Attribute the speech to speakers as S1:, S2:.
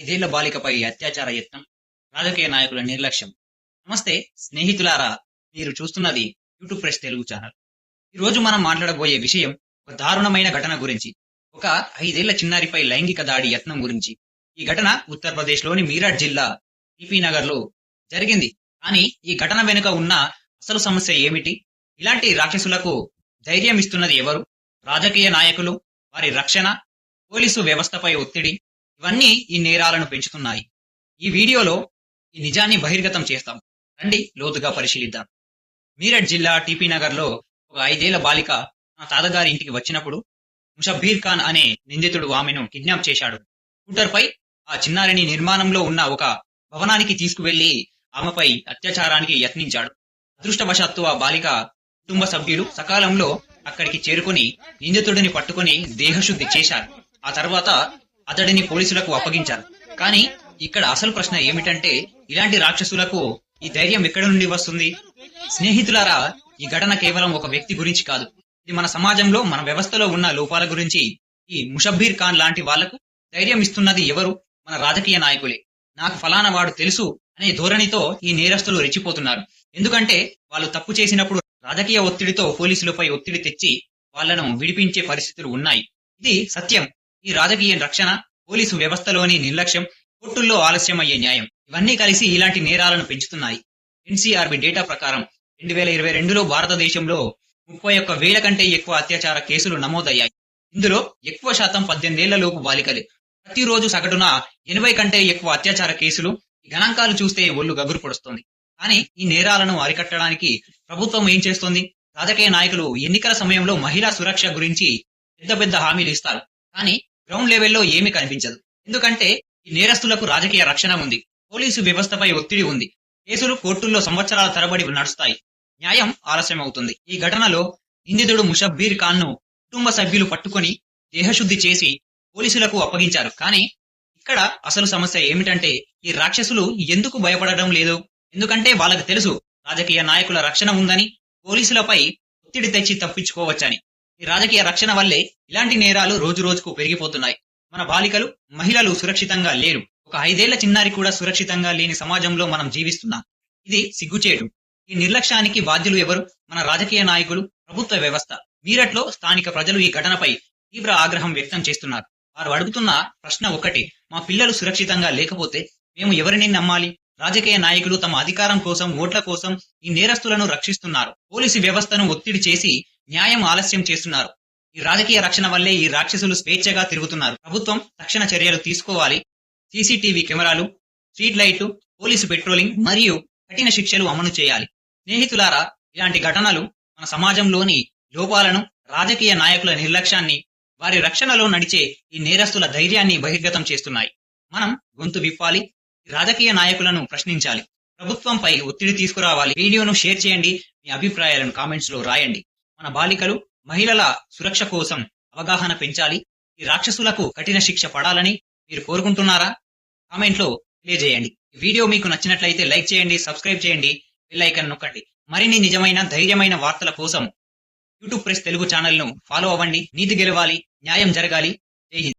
S1: ఐదేళ్ళ బాలికపై అత్యాచార యత్నం రాజకీయ నాయకుల నిర్లక్ష్యం. నమస్తే స్నేహితులారా మీరు చూస్తున్నది యూట్యూబ్ ప్రెస్ తెలుగు ఛానల్. ఈ రోజు మనం మాట్లాడబోయే విషయం ఒక దారుణమైన ఘటన గురించి ఒక ఐదేళ్ళ చిన్నారిపై లైంగిక దాడి యత్నం గురించి. ఈ ఘటన ఉత్తరప్రదేశ్లోని మీరట్ జిల్లా టిపి లో జరిగింది. కానీ ఈ ఘటన వెనుక ఉన్న అసలు సమస్య ఏమిటి? ఇలాంటి రాక్షసులకు ధైర్యం ఇస్తున్నది ఎవరు? రాజకీయ నాయకులు వారి రక్షణ పోలీసు వ్యవస్థపై ఒత్తిడి ఇవన్నీ ఈ నేరాలను పెంచుతున్నాయి. ఈ వీడియోలో ఈ నిజాన్ని బహిర్గతం చేస్తాం. రండి లోతుగా పరిశీలిద్దాం. మీరట్ జిల్లా టీపీ నగర్లో ఒక ఐదేళ్ళ బాలిక తన తాతగారి ఇంటికి వచ్చినప్పుడు ముషబ్బీర్ ఖాన్ అనే నిందితుడు ఆమెను కిడ్నాప్ చేశాడు. స్కూటర్పై ఆ చిన్నారిని నిర్మాణంలో ఉన్న ఒక భవనానికి తీసుకువెళ్ళి ఆమెపై అత్యాచారానికి యత్నించాడు. అదృష్టవశాత్తు ఆ బాలిక కుటుంబ సభ్యులు సకాలంలో అక్కడికి చేరుకుని నిందితుడిని పట్టుకుని దేహశుద్ధి చేశారు. ఆ తర్వాత అతడిని పోలీసులకు అప్పగించారు. కానీ ఇక్కడ అసలు ప్రశ్న ఏమిటంటే ఇలాంటి రాక్షసులకు ఈ ధైర్యం ఎక్కడి నుండి వస్తుంది? స్నేహితులారా ఈ ఘటన కేవలం ఒక వ్యక్తి గురించి కాదు. ఇది మన సమాజంలో మన వ్యవస్థలో ఉన్న లోపాల గురించి. ఈ ముషబ్బీర్ ఖాన్ లాంటి వాళ్ళకు ధైర్యం ఇస్తున్నది ఎవరు? మన రాజకీయ నాయకులే. నాకు ఫలానా వాడు తెలుసు అనే ధోరణితో ఈ నేరస్తులు రెచ్చిపోతున్నారు. ఎందుకంటే వాళ్ళు తప్పు చేసినప్పుడు రాజకీయ ఒత్తిడితో పోలీసులపై ఒత్తిడి తెచ్చి వాళ్ళను విడిపించే పరిస్థితులు ఉన్నాయి. ఇది సత్యం. ఈ రాజకీయ రక్షణ పోలీసు వ్యవస్థలోని నిర్లక్ష్యం కోర్టుల్లో ఆలస్యం అయ్యే న్యాయం. ఇవన్నీ కలిసి ఇలాంటి నేరాలను పెంచుతున్నాయి. ఎన్సీఆర్బి డేటా ప్రకారం రెండు వేల ఇరవై రెండులో భారతదేశంలో ముప్పై ఒక్క వేల కంటే ఎక్కువ అత్యాచార కేసులు నమోదయ్యాయి. ఇందులో ఎక్కువ శాతం పద్దెనిమిదేళ్ళలోపు బాలికలు బాలికలే. ప్రతిరోజు సగటున ఎనభై కంటే ఎక్కువ అత్యాచార కేసులు ఈ గణాంకాలు చూస్తే ఒళ్ళు గగురు పొడుస్తుంది. కానీ ఈ నేరాలను అరికట్టడానికి ప్రభుత్వం ఏం చేస్తోంది? రాజకీయ నాయకులు ఎన్నికల సమయంలో మహిళా సురక్ష గురించి పెద్ద పెద్ద హామీలు ఇస్తారు. కానీ గ్రౌండ్ లెవెల్లో ఏమీ కనిపించదు. ఎందుకంటే ఈ నేరస్తులకు రాజకీయ రక్షణ ఉంది. పోలీసు వ్యవస్థపై ఒత్తిడి ఉంది. కేసులు కోర్టుల్లో సంవత్సరాల తరబడి నడుస్తాయి. న్యాయం ఆలస్యం అవుతుంది ఈ ఘటనలో నిందితుడు ముషబ్బీర్ ఖాన్ను కుటుంబ సభ్యులు పట్టుకొని దేహశుద్ధి చేసి పోలీసులకు అప్పగించారు. కానీ ఇక్కడ అసలు సమస్య ఏమిటంటే ఈ రాక్షసులు ఎందుకు భయపడడం లేదు? ఎందుకంటే వాళ్ళకి తెలుసు రాజకీయ నాయకుల రక్షణ ఉందని పోలీసులపై ఒత్తిడి తెచ్చి తప్పించుకోవచ్చని. ఈ రాజకీయ రక్షణ వల్లే ఇలాంటి నేరాలు రోజు రోజుకు పెరిగిపోతున్నాయి. మన బాలికలు మహిళలు సురక్షితంగా లేరు. ఒక ఐదేళ్ళ చిన్నారి కూడా సురక్షితంగా లేని సమాజంలో మనం జీవిస్తున్నాం. ఇది సిగ్గుచేటు. ఈ నిర్లక్ష్యానికి బాధ్యులు ఎవరు? మన రాజకీయ నాయకులు ప్రభుత్వ వ్యవస్థ. మీరట్లో స్థానిక ప్రజలు ఈ ఘటనపై తీవ్ర ఆగ్రహం వ్యక్తం చేస్తున్నారు. వారు అడుగుతున్న ప్రశ్న ఒకటి మా పిల్లలు సురక్షితంగా లేకపోతే మేము ఎవరిని నమ్మాలి? రాజకీయ నాయకులు తమ అధికారం కోసం ఓట్ల కోసం ఈ నేరస్తులను రక్షిస్తున్నారు. పోలీసు వ్యవస్థను ఒత్తిడి చేసి న్యాయం ఆలస్యం చేస్తున్నారు. ఈ రాజకీయ రక్షణ వల్లే ఈ రాక్షసులు స్వేచ్ఛగా తిరుగుతున్నారు. ప్రభుత్వం తక్షణ చర్యలు తీసుకోవాలి. సీసీటీవీ కెమెరాలు స్ట్రీట్ లైట్లు పోలీసు పెట్రోలింగ్ మరియు కఠిన శిక్షలు అమలు చేయాలి. స్నేహితులారా ఇలాంటి ఘటనలు మన సమాజంలోని లోపాలను రాజకీయ నాయకుల నిర్లక్ష్యాన్ని వారి రక్షణలో నడిచే ఈ నేరస్తుల ధైర్యాన్ని బహిర్గతం చేస్తున్నాయి. మనం గొంతు విప్పాలి రాజకీయ నాయకులను ప్రశ్నించాలి. ప్రభుత్వంపై ఒత్తిడి తీసుకురావాలి. వీడియోను షేర్ చేయండి మీ అభిప్రాయాలను కామెంట్స్లో రాయండి. మన బాలికలు మహిళల సురక్ష కోసం అవగాహన పెంచాలి. ఈ రాక్షసులకు కఠిన శిక్ష పడాలని మీరు కోరుకుంటున్నారా? కామెంట్లో తెలియజేయండి. వీడియో మీకు నచ్చినట్లయితే లైక్ చేయండి సబ్స్క్రైబ్ చేయండి బెల్లైకన్ నొక్కండి. మరిన్ని నిజమైన ధైర్యమైన వార్తల కోసం యూట్యూబ్ ప్రెస్ తెలుగు ఛానల్ను ఫాలో అవ్వండి. నీతి గెలవాలి న్యాయం జరగాలి. జై హింద్.